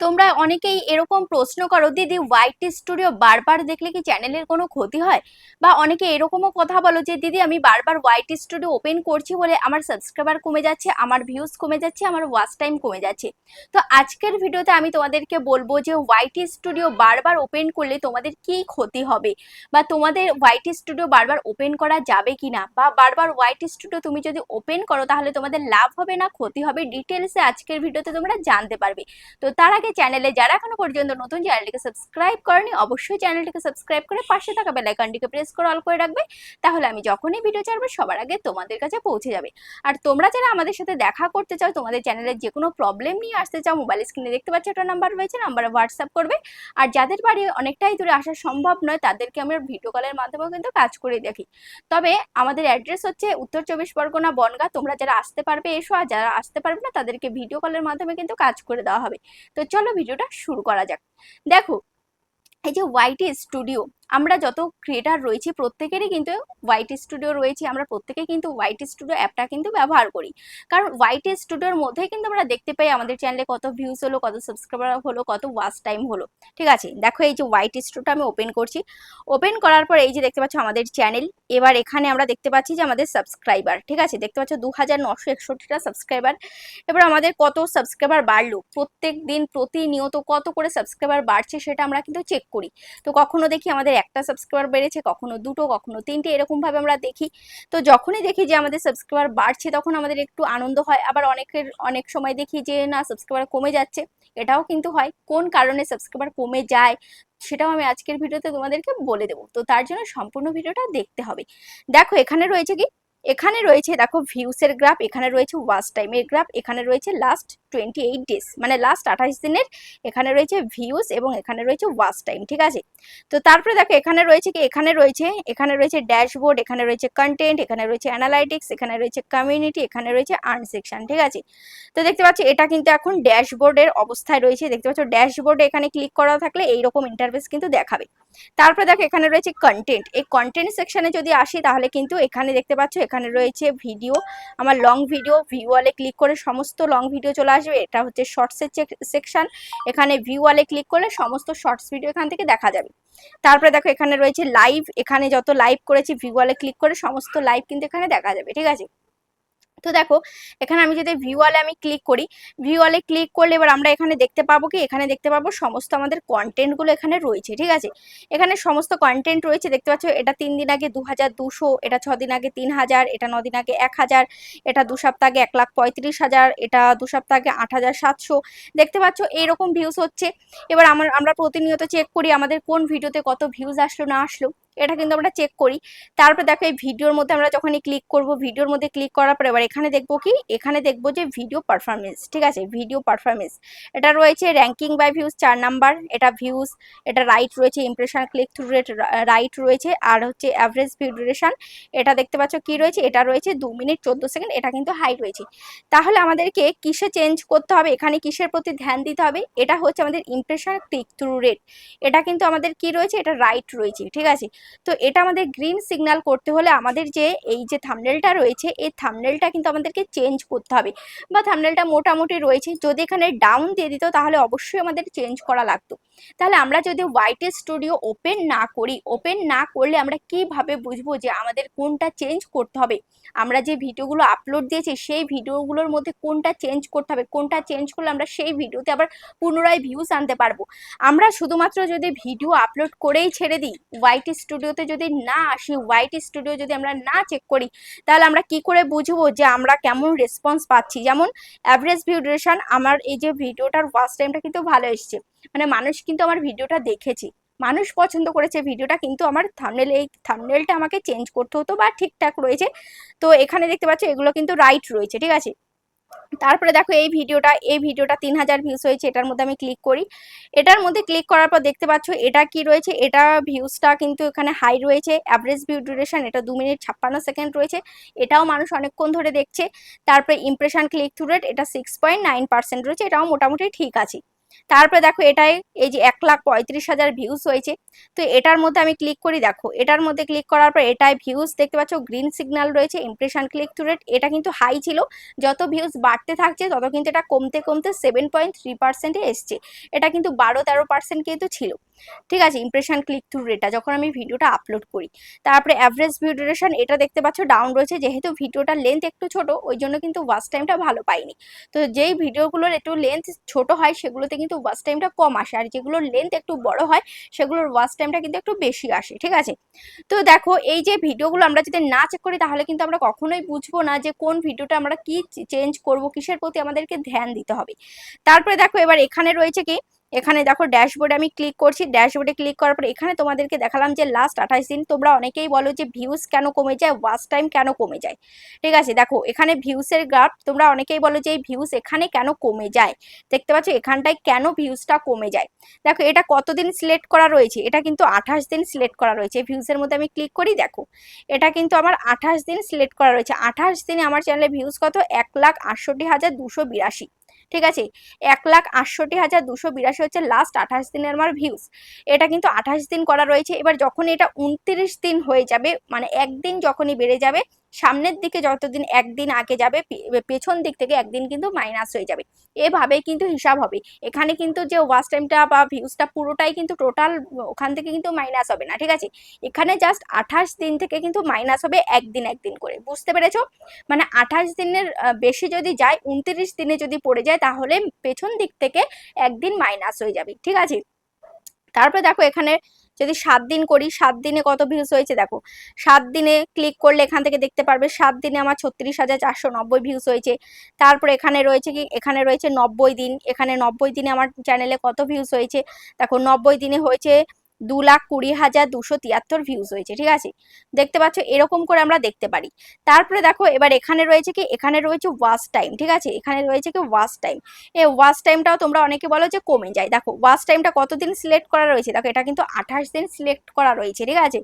তোমরা অনেকেই এরকম প্রশ্ন করো, দিদি হোয়াইট স্টুডিও বারবার দেখলে কি চ্যানেলের কোনো ক্ষতি হয়? বা অনেকে এরকমও কথা বলো যে, দিদি, আমি বারবার হোয়াইট স্টুডিও ওপেন করছি বলে আমার সাবস্ক্রাইবার কমে যাচ্ছে, আমার ভিউজ কমে যাচ্ছে, আমার ওয়াচ টাইম কমে যাচ্ছে। তো আজকের ভিডিওতে আমি তোমাদেরকে বলব যে হোয়াইট স্টুডিও বারবার ওপেন করলে তোমাদের কি ক্ষতি হবে? বা তোমাদের হোয়াইট স্টুডিও বারবার ওপেন করা যাবে কি না বা বারবার হোয়াইট স্টুডিও তুমি যদি ওপেন করো, তাহলে তোমাদের লাভ হবে না, ক্ষতি হবে? ডিটেলসে আজকের ভিডিওতে তোমরা জানতে পারবে। তো তার আগে চ্যানেলে, যারা এখনও পর্যন্ত নতুন চ্যানেলটিকে সাবস্ক্রাইব করেনি, অবশ্যই চ্যানেলটিকে সাবস্ক্রাইব করে পাশে থাকা বেল আইকনটিকে প্রেস করে অল করে রাখবে। তাহলে আমি যখনই ভিডিও ছাড়বো, সবার আগে তোমাদের কাছে পৌঁছে যাবে। আর তোমরা যারা আমাদের সাথে দেখা করতে চাও, তোমাদের চ্যানেলের যে কোনো প্রবলেম নিয়ে আসতে চাও মোবাইল স্ক্রিনে দেখতে পাচ্ছ একটা নাম্বার রয়েছে নাম্বারে হোয়াটসঅ্যাপ করবে। আর যাদের বাড়ি অনেকটাই দূরে আসা সম্ভব নয়, তাদেরকে আমরা ভিডিও কলের মাধ্যমেও কিন্তু কাজ করে দেখি। তবে আমাদের অ্যাড্রেস হচ্ছে উত্তর চব্বিশ পরগনা বনগা। তোমরা যারা আসতে পারবে, এসো। আর যারা আসতে পারবে না, তাদেরকে ভিডিও কলের মাধ্যমে কিন্তু কাজ করে দেওয়া হবে। তো চলো ভিডিওটা শুরু করা যাক। দেখো এই যে হোয়াইট স্টুডিও আমরা যত ক্রিয়েটার রয়েছি প্রত্যেকেরই কিন্তু হোয়াইট স্টুডিও রয়েছে, আমরা প্রত্যেকেই কিন্তু হোয়াইট স্টুডিও অ্যাপটা কিন্তু ব্যবহার করি। কারণ হোয়াইট স্টুডিওর মধ্যে কিন্তু আমরা দেখতে পাই আমাদের চ্যানেলে কত ভিউজ হলো, কত সাবস্ক্রাইবার হলো, কত ওয়াচ টাইম হলো। ঠিক আছে? দেখো এই যে হোয়াইট স্টুডিওটা আমি ওপেন করছি। ওপেন করার পর এই যে দেখতে পাচ্ছ আমাদের চ্যানেল এবার এখানে আমরা দেখতে পাচ্ছি যে আমাদের সাবস্ক্রাইবার ঠিক আছে? দেখতে পাচ্ছ দু হাজার নশো একষট্টিটা সাবস্ক্রাইবার এবার আমাদের কত সাবস্ক্রাইবার বাড়লো? প্রত্যেক দিন প্রতিনিয়ত কত করে সাবস্ক্রাইবার বাড়ছে সেটা আমরা কিন্তু চেক করি। তো কখনো দেখি আমাদের একটা সাবস্ক্রাইবার বেড়েছে, কখনো দুটো, কখনো তিনটে এরকমভাবে আমরা দেখি। তো যখনই দেখি যে আমাদের সাবস্ক্রাইবার বাড়ছে, তখন আমাদের একটু আনন্দ হয়। আবার অনেকের, অনেক সময় দেখি যে, না সাবস্ক্রাইবার কমে যাচ্ছে। এটাও কিন্তু হয়। কোন কারণে সাবস্ক্রাইবার কমে যায়, সেটাও আমি আজকের ভিডিওতে তোমাদেরকে বলে দেবো। তো তার জন্য সম্পূর্ণ ভিডিওটা দেখতে হবে। দেখো, এখানে রয়েছে কি? এখানে রয়েছে দেখো ভিউসের গ্রাফ এখানে রয়েছে ওয়াচ টাইমের গ্রাফ এখানে রয়েছে লাস্ট টোয়েন্টি এইট ডেজ মানে লাস্ট আঠাশ দিনের এখানে রয়েছে ভিউস এবং এখানে রয়েছে ওয়াচ টাইম ঠিক আছে তো তারপরে দেখো এখানে রয়েছে কি এখানে রয়েছে এখানে রয়েছে ড্যাশবোর্ড এখানে রয়েছে কন্টেন্ট এখানে রয়েছে অ্যানালাইটিক্স এখানে রয়েছে কমিউনিটি এখানে রয়েছে আর্ন সেকশন ঠিক আছে তো দেখতে পাচ্ছি এটা কিন্তু এখন ড্যাশবোর্ডের অবস্থায় রয়েছে দেখতে পাচ্ছ ড্যাশবোর্ডে এখানে ক্লিক করা থাকলে এইরকম ইন্টারফেস কিন্তু দেখাবে তারপরে দেখো, এখানে রয়েছে কন্টেন্ট এই কন্টেন্ট সেকশনে যদি আসি, তাহলে কিন্তু এখানে দেখতে পাচ্ছ, এখানে রয়েছে ভিডিও আমার লং ভিডিও ভিউয়ালে ক্লিক করে সমস্ত লং ভিডিও চলে আসবে। এটা হচ্ছে শর্টসের সেকশন এখানে ভিউয়ালে ক্লিক করলে সমস্ত শর্টস ভিডিও এখান থেকে দেখা যাবে। তারপরে দেখো, এখানে রয়েছে লাইভ এখানে যত লাইভ করেছি ভিউয়ালে ক্লিক করে সমস্ত লাইভ কিন্তু এখানে দেখা যাবে, ঠিক আছে? তো দেখো, এখানে আমি যদি ভিউয়ালে আমি ক্লিক করি ভিউয়ালে ক্লিক করলে এবার আমরা এখানে দেখতে পাবো কি? এখানে দেখতে পাবো সমস্ত আমাদের কন্টেন্টগুলো এখানে রয়েছে, ঠিক আছে? এখানে সমস্ত কন্টেন্ট রয়েছে, দেখতে পাচ্ছ? এটা তিন দিন আগে দু হাজার দুশো, এটা ছ দিন আগে তিন হাজার এটা ন দিন আগে এক হাজার এটা দু সপ্তাহ আগে এক লাখ পঁয়ত্রিশ হাজার এটা দু সপ্তাহ আগে আট হাজার সাতশো। দেখতে পাচ্ছ? এইরকম ভিউজ হচ্ছে। এবার আমার, আমরা প্রতিনিয়ত চেক করি আমাদের কোন ভিডিওতে কত ভিউজ আসলো, না আসলো। এটা কিন্তু আমরা চেক করি। তারপরে দেখো এই ভিডিওর মধ্যে আমরা যখনই ক্লিক করব, ভিডিওর মধ্যে ক্লিক করার পরে এবার এখানে দেখব কি? এখানে দেখব যে ভিডিও পারফরমেন্স ঠিক আছে? ভিডিও পারফরমেন্স এটা রয়েছে র্যাঙ্কিং বাই ভিউজ চার নাম্বার এটা ভিউজ এটা রাইট রয়েছে impression click through rate right রয়েছে, আর হচ্ছে অ্যাভারেজ ভিউ ডিউরেশন এটা দেখতে পাচ্ছ কি রয়েছে? এটা রয়েছে দু মিনিট চোদ্দ সেকেন্ড এটা কিন্তু হাই রয়েছে। তাহলে আমাদেরকে কিসে চেঞ্জ করতে হবে? এখানে কিসের প্রতি ধ্যান দিতে হবে? এটা হচ্ছে আমাদের ইমপ্রেশন ক্লিক থ্রু রেট এটা কিন্তু আমাদের কি রয়েছে? এটা রাইট রয়েছে, ঠিক আছে? তো এটা আমাদের গ্রিন সিগন্যাল করতে হলে আমাদের যে এই যে থামনেলটা রয়েছে, এই থামনেলটা কিন্তু আমাদেরকে চেঞ্জ করতে হবে। বা থামনেলটা মোটামুটি রয়েছে, যদি এখানে ডাউন দিয়ে দিত তাহলে অবশ্যই আমাদের চেঞ্জ করা লাগতো। তাহলে আমরা যদি হোয়াইট স্টুডিও ওপেন না করি ওপেন না করলে আমরা কীভাবে বুঝব যে আমাদের কোনটা চেঞ্জ করতে হবে? আমরা যে ভিডিওগুলো আপলোড দিয়েছি, সেই ভিডিওগুলোর মধ্যে কোনটা চেঞ্জ করতে হবে? কোনটা চেঞ্জ করলে আমরা সেই ভিডিওতে আবার পুনরায় ভিউজ আনতে পারব? আমরা শুধুমাত্র যদি ভিডিও আপলোড করেই ছেড়ে দিই হোয়াইট স্টুডিওতে যদি না আসি হোয়াইট স্টুডিও যদি আমরা না চেক করি, তাহলে আমরা কি করে বুঝব যে আমরা কেমন রেসপন্স পাচ্ছি? যেমন অ্যাভারেজ ভিউ ডিউরেশন আমার এই যে ভিডিওটার ওয়াচ টাইমটা কিন্তু ভালো এসছে। মানে মানুষ কিন্তু আমার ভিডিওটা দেখেছি। মানুষ পছন্দ করেছে ভিডিওটা কিন্তু আমার থামনেল এই থামনেলটা আমাকে চেঞ্জ করতে হতো বা ঠিকঠাক রয়েছে। তো এখানে দেখতে পাচ্ছ এগুলো কিন্তু রাইট রয়েছে, ঠিক আছে? তারপরে দেখো এই ভিডিওটা এই ভিডিওটা তিন হাজার ভিউজ হয়েছে, এটার মধ্যে আমি ক্লিক করি। এটার মধ্যে ক্লিক করার পর দেখতে পাচ্ছ এটা কি রয়েছে? এটা ভিউজটা কিন্তু এখানে হাই রয়েছে অ্যাভারেজ ভিউ ডিউরেশন এটা দু মিনিট ছাপ্পান্ন সেকেন্ড রয়েছে। এটাও মানুষ অনেকক্ষণ ধরে দেখছে। তারপরে ইমপ্রেশন ক্লিক থ্রু রেট এটা সিক্স পয়েন্ট নাইন পার্সেন্ট রয়েছে, এটাও মোটামুটি ঠিক আছে। তারপরে দেখো এটাই এই যে এক লাখ পঁয়ত্রিশ হাজার ভিউজ হয়েছে। তো এটার মধ্যে আমি ক্লিক করি, দেখো, এটার মধ্যে ক্লিক করার পর এটাই ভিউজ দেখতে পাচ্ছ গ্রিন সিগন্যাল রয়েছে ইমপ্রেশন ক্লিক টু রেট এটা কিন্তু হাই ছিল। যত ভিউজ বাড়তে থাকছে, তত কিন্তু এটা কমতে কমতে সেভেন পয়েন্ট থ্রি পার্সেন্টে এসছে। এটা কিন্তু বারো তেরো পার্সেন্ট কিন্তু ছিল। ঠিক আছে ইমপ্রেশন ক্লিক থ্রু রেটটা যখন আমি ভিডিওটা আপলোড করি। তারপরে অ্যাভারেজ ভিউ ডিউরেশন এটা দেখতে পাচ্ছ ডাউন রয়েছে, যেহেতু ভিডিওটার লেন্থ একটু ছোট ওই জন্য কিন্তু ওয়াচ টাইমটা ভালো পাইনি। তো যেই ভিডিওগুলোর একটু লেন্থ ছোট হয়, সেগুলোতে কিন্তু ওয়াচ টাইমটা কম আসে। আর যেগুলোর লেন্থ একটু বড় হয়, সেগুলোর ওয়াচ টাইমটা কিন্তু একটু বেশি আসে, ঠিক আছে? তো দেখো, এই যে ভিডিওগুলো আমরা যদি না চেক করি, তাহলে কিন্তু আমরা কখনোই বুঝব না যে কোন ভিডিওটা আমরা কি চেঞ্জ করব, কিসের প্রতি আমাদেরকে ধ্যান দিতে হবে। তারপরে দেখো, এবার এখানে রয়েছে কি এখানে দেখো ড্যাশবোর্ডে আমি ক্লিক করছি। ড্যাশবোর্ডে ক্লিক করার পর এখানে তোমাদেরকে দেখালাম যে লাস্ট আঠাশ দিন তোমরা অনেকেই বলো যে ভিউজ কেন কমে যায় ওয়াচ টাইম কেন কমে যায়। ঠিক আছে, দেখো এখানে ভিউসের গ্রাফ তোমরা অনেকেই বলো যে এই ভিউজ এখানে কেন কমে যায়? দেখতে পাচ্ছ এখানটায় কেন ভিউজটা কমে যায়? দেখো এটা কতদিন সিলেক্ট করা রয়েছে? এটা কিন্তু আঠাশ দিন সিলেক্ট করা রয়েছে। ভিউসের মধ্যে আমি ক্লিক করি, দেখো। এটা কিন্তু আমার আঠাশ দিন সিলেক্ট করা রয়েছে। আঠাশ দিনে আমার চ্যানেলে ভিউজ কত? এক লাখ আটষট্টি হাজার দুশো বিরাশি। ঠিক আছে? এক লাখ আটষট্টি হাজার দুশো বিরাশি হচ্ছে লাস্ট আঠাশ দিনের আমার ভিউস এটা কিন্তু আঠাশ দিন করা রয়েছে। এবার যখন এটা উনত্রিশ দিন হয়ে যাবে মানে একদিন যখনই বেড়ে যাবে সামনের দিকে যতদিন একদিন আগে যাবে পেছন দিক থেকে একদিন কিন্তু মাইনাস হয়ে যাবে। এভাবেই কিন্তু হিসাব হবে। এখানে কিন্তু যে ওয়াচ টাইমটা বা ভিউজটা পুরোটাই কিন্তু টোটাল ওখান থেকে কিন্তু মাইনাস হবে না, ঠিক আছে? এখানে জাস্ট আঠাশ দিন থেকে কিন্তু মাইনাস হবে একদিন একদিন করে, বুঝতে পেরেছ? মানে আঠাশ দিনের বেশি যদি যায়, উনত্রিশ দিনে যদি পড়ে যায়, তাহলে পেছন দিক থেকে একদিন মাইনাস হয়ে যাবে, ঠিক আছে? তারপরে দেখো এখানে যদি সাত দিন করি, সাত দিনে কত ভিউজ হয়েছে দেখো। সাত দিনে ক্লিক করলে এখান থেকে দেখতে পারবে সাত দিনে আমার ছত্রিশ হাজার চারশো নব্বই ভিউজ হয়েছে। তারপর এখানে রয়েছে কি, এখানে রয়েছে নব্বই দিন। এখানে নব্বই দিনে আমার চ্যানেলে কত ভিউজ হয়েছে? দেখো, নব্বই দিনে হয়েছে দু লাখ কুড়ি হাজার দুশো তিয়াত্তর ভিউজ হয়েছে, ঠিক আছে? দেখতে পাচ্ছ, এরকম করে আমরা দেখতে পারি। তারপরে দেখো, এবার এখানে রয়েছে কি? এখানে রয়েছে ওয়াশ টাইম ঠিক আছে? এখানে রয়েছে কি? ওয়াশ টাইম এই ওয়াশ টাইমটাও তোমরা অনেকে বলো যে কমে যায়। দেখো ওয়াশ টাইমটা কতদিন সিলেক্ট করা রয়েছে? দেখো, এটা কিন্তু আঠাশ দিন সিলেক্ট করা রয়েছে, ঠিক আছে?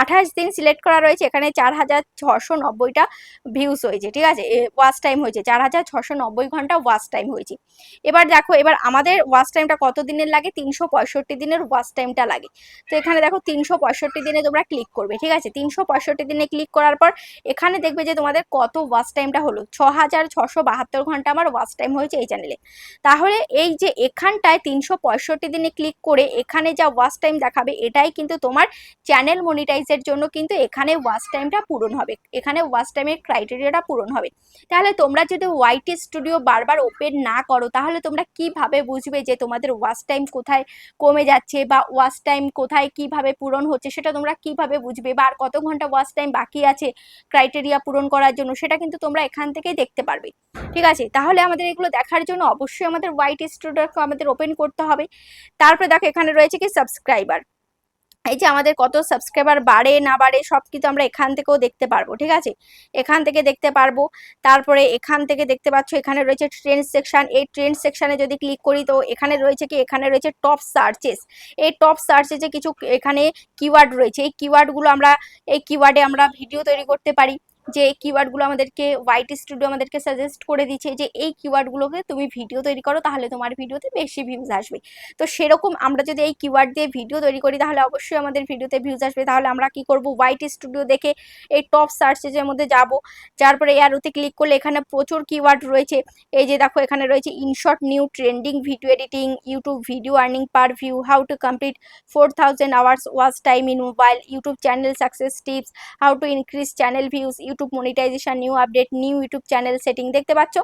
আঠাশ দিন সিলেক্ট করা রয়েছে, এখানে চার হাজার ছশো নব্বইটা ভিউস হয়েছে, ঠিক আছে? ওয়াচ টাইম হয়েছে, চার হাজার ছশো নব্বই ঘণ্টা ওয়াচ টাইম হয়েছে। এবার দেখো, এবার আমাদের ওয়াচ টাইমটা কত দিনের লাগে? তিনশো পঁয়ষট্টি দিনের ওয়াচ টাইমটা লাগে। তো এখানে দেখো, তিনশো পঁয়ষট্টি দিনে তোমরা ক্লিক করবে, ঠিক আছে? তিনশো পঁয়ষট্টি দিনে ক্লিক করার পর, এখানে দেখবে যে তোমাদের কত ওয়াচ টাইমটা হলো? ছ হাজার ছশো বাহাত্তর ঘণ্টা আমার ওয়াচ টাইম হয়েছে এই চ্যানেলে তাহলে এই যে এখানটায় তিনশো পঁয়ষট্টি দিনে ক্লিক করে, এখানে যা ওয়াচ টাইম দেখাবে, এটাই কিন্তু তোমার চ্যানেল মনিটাইজের জন্য কিন্তু এখানে ওয়াচ টাইমটা পূরণ হবে। এখানে ওয়াচ টাইমের ক্রাইটেরিয়াটা পূরণ হবে। তাহলে তোমরা যদি ওয়াইটি স্টুডিও বারবার ওপেন না করো, তাহলে তোমরা কীভাবে বুঝবে যে তোমাদের ওয়াচ টাইম কোথায় কমে যাচ্ছে বা ওয়াচ টাইম কোথায় কীভাবে পূরণ হচ্ছে? সেটা তোমরা কীভাবে বুঝবে বা আর কত ঘণ্টা ওয়াচ টাইম বাকি আছে ক্রাইটেরিয়া পূরণ করার জন্য? সেটা কিন্তু তোমরা এখান থেকেই দেখতে পারবে। ঠিক আছে? তাহলে আমাদের এগুলো দেখার জন্য অবশ্যই আমাদের ওয়াইটি স্টুডিওকে আমাদের ওপেন করতে হবে। তারপরে দেখো এখানে রয়েছে কি সাবস্ক্রাইবার এই যে আমাদের কত সাবস্ক্রাইবার বাড়ে, না বাড়ে, সব কিন্তু আমরা এখান থেকেও দেখতে পারব, ঠিক আছে? এখান থেকে দেখতে পারব, তারপরে এখান থেকে দেখতে পাচ্ছ এখানে রয়েছে ট্রেন্ড সেকশান এই ট্রেন্ড সেকশানে যদি ক্লিক করি তো এখানে রয়েছে কি? এখানে রয়েছে টপ সার্চেস এই টপ সার্চেসে কিছু এখানে কিওয়ার্ড রয়েছে, এই কিওয়ার্ডগুলো আমরা, এই কিওয়ার্ডে আমরা ভিডিও তৈরি করতে পারি। যে কিওয়ার্ডগুলো আমাদেরকে হোয়াইট স্টুডিও আমাদেরকে সাজেস্ট করে দিচ্ছে যে এই কিওয়ার্ডগুলোকে তুমি ভিডিও তৈরি করো, তাহলে তোমার ভিডিওতে বেশি ভিউজ আসবে। তো সেরকম আমরা যদি এই কিওয়ার্ড দিয়ে ভিডিও তৈরি করি, তাহলে অবশ্যই আমাদের ভিডিওতে ভিউজ আসবে। তাহলে আমরা কি করব? হোয়াইট স্টুডিও দেখে এই টপ সার্চেজের মধ্যে যাব। তারপরে এয়ারোতে ক্লিক করলে এখানে প্রচুর কিওয়ার্ড রয়েছে। এই যে দেখো, এখানে রয়েছে in short new trending video editing YouTube video earning per view how to complete four thousand hours watch time in mobile YouTube channel success tips how to increase channel views YouTube monetization new update new YouTube channel setting দেখতে পাচ্ছ?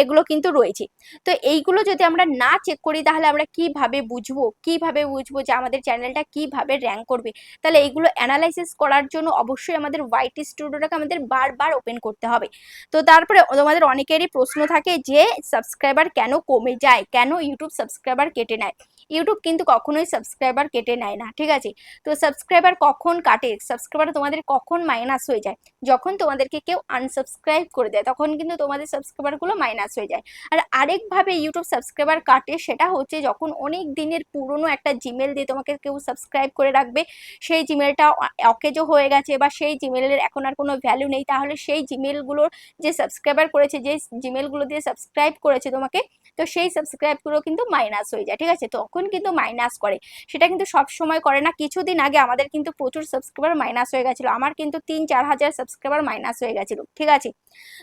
এগুলো কিন্তু রয়েছে। তো এইগুলো যদি আমরা না চেক করি, তাহলে আমরা কীভাবে বুঝব? কীভাবে বুঝব যে আমাদের চ্যানেলটা কীভাবে র্যাঙ্ক করবে? তাহলে এইগুলো অ্যানালাইসিস করার জন্য অবশ্যই আমাদের ওয়াইটি স্টুডিওটাকে আমাদের বারবার ওপেন করতে হবে। তো তারপরে তোমাদের অনেকেরই প্রশ্ন থাকে যে সাবস্ক্রাইবার কেন কমে যায়? কেন ইউটিউব সাবস্ক্রাইবার কেটে নেয়? ইউটিউব কিন্তু কখনোই সাবস্ক্রাইবার কেটে নেয় না, ঠিক আছে? তো সাবস্ক্রাইবার কখন কাটে? সাবস্ক্রাইবার তোমাদের কখন মাইনাস হয়ে যায়? যখন তোমাদেরকে কেউ আনসাবস্ক্রাইব করে দেয়, তখন কিন্তু তোমাদের সাবস্ক্রাইবারগুলো মাইনাস হয়ে যায়। আর আরেকভাবে ইউটিউব সাবস্ক্রাইবার কাটে সেটা হচ্ছে যখন অনেক দিনের পুরনো একটা জিমেল দিয়ে তোমাকে কেউ সাবস্ক্রাইব করে রাখবে, সেই জিমেলটা অকেজো হয়ে গেছে বা সেই জিমেলের এখন আর কোনো ভ্যালু নেই, তাহলে সেই জিমেলগুলোর যে সাবস্ক্রাইবার করেছে, যে জিমেলগুলো দিয়ে সাবস্ক্রাইব করেছে তোমাকে তো সেই সাবস্ক্রাইবগুলো কিন্তু মাইনাস হয়ে যায়, ঠিক আছে? তখন কিন্তু মাইনাস করে। সেটা কিন্তু সব সময় করে না। কিছুদিন আগে আমাদের কিন্তু প্রচুর সাবস্ক্রাইবার মাইনাস হয়ে গেছিল। আমার কিন্তু তিন চার হাজার সাবস্ক্রাইবার মাইনাস হয়ে গেছিল, ঠিক আছে?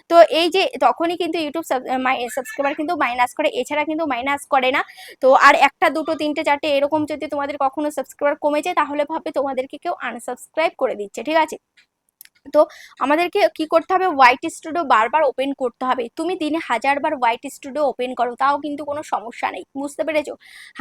তো এই যে তখনই কিন্তু ইউটিউব সাবস্ক্রাইবার কিন্তু মাইনাস করে। এছাড়া কিন্তু মাইনাস করে না। তো আর একটা, দুটো, তিনটে, চারটে এরকম যদি তোমাদের কখনো সাবস্ক্রাইবার কমে যায়, তাহলে ভাবে তোমাদেরকে কেউ আনসাবস্ক্রাইব করে দিচ্ছে, ঠিক আছে? তো আমাদেরকে কি করতে হবে? হোয়াইট স্টুডিও বারবার ওপেন করতে হবে। তুমি দিনে হাজারবার হোয়াইট স্টুডিও ওপেন করো, তাও কিন্তু কোনো সমস্যা নেই। বুঝতে পেরেছ?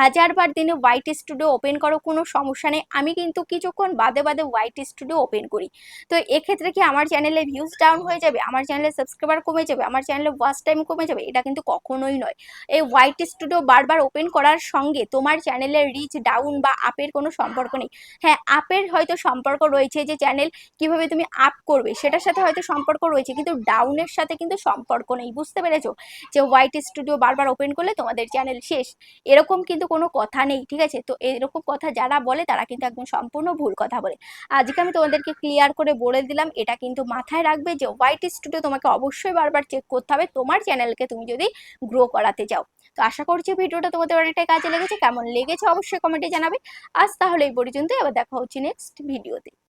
হাজারবার দিনে হোয়াইট স্টুডিও ওপেন করো, কোনো সমস্যা নেই। আমি কিন্তু কিছুক্ষণ বাদে বাদে হোয়াইট স্টুডিও ওপেন করি। তো এক্ষেত্রে কি আমার চ্যানেলে ভিউজ ডাউন হয়ে যাবে? আমার চ্যানেলে সাবস্ক্রাইবার কমে যাবে? আমার চ্যানেলে ওয়াচ টাইম কমে যাবে? এটা কিন্তু কখনোই নয়। এই হোয়াইট স্টুডিও বারবার ওপেন করার সঙ্গে তোমার চ্যানেলের রিচ ডাউন বা আপের কোনো সম্পর্ক নেই। হ্যাঁ আপের হয়তো সম্পর্ক রয়েছে যে চ্যানেল কীভাবে তুমি আপ করবে, সেটার সাথে হয়তো সম্পর্ক রয়েছে, কিন্তু ডাউনের সাথে কিন্তু সম্পর্ক নেই, বুঝতে পেরেছ? যে হোয়াইট স্টুডিও বারবার ওপেন করলে তোমাদের চ্যানেল শেষ, এরকম কিন্তু কোনো কথা নেই, ঠিক আছে? তো এরকম কথা যারা বলে, তারা কিন্তু একদম সম্পূর্ণ ভুল কথা বলে। আজকে আমি তোমাদেরকে ক্লিয়ার করে বলে দিলাম, এটা কিন্তু মাথায় রাখবে যে হোয়াইট স্টুডিও তোমাকে অবশ্যই বারবার চেক করতে হবে, তোমার চ্যানেলকে তুমি যদি গ্রো করাতে চাও। তো আশা করছি ভিডিওটা তোমাদের অনেকটাই কাজে লেগেছে, কেমন লেগেছে অবশ্যই কমেন্টে জানাবে। আজ তাহলে এই পর্যন্তই, আবার দেখা হচ্ছে নেক্সট ভিডিওতে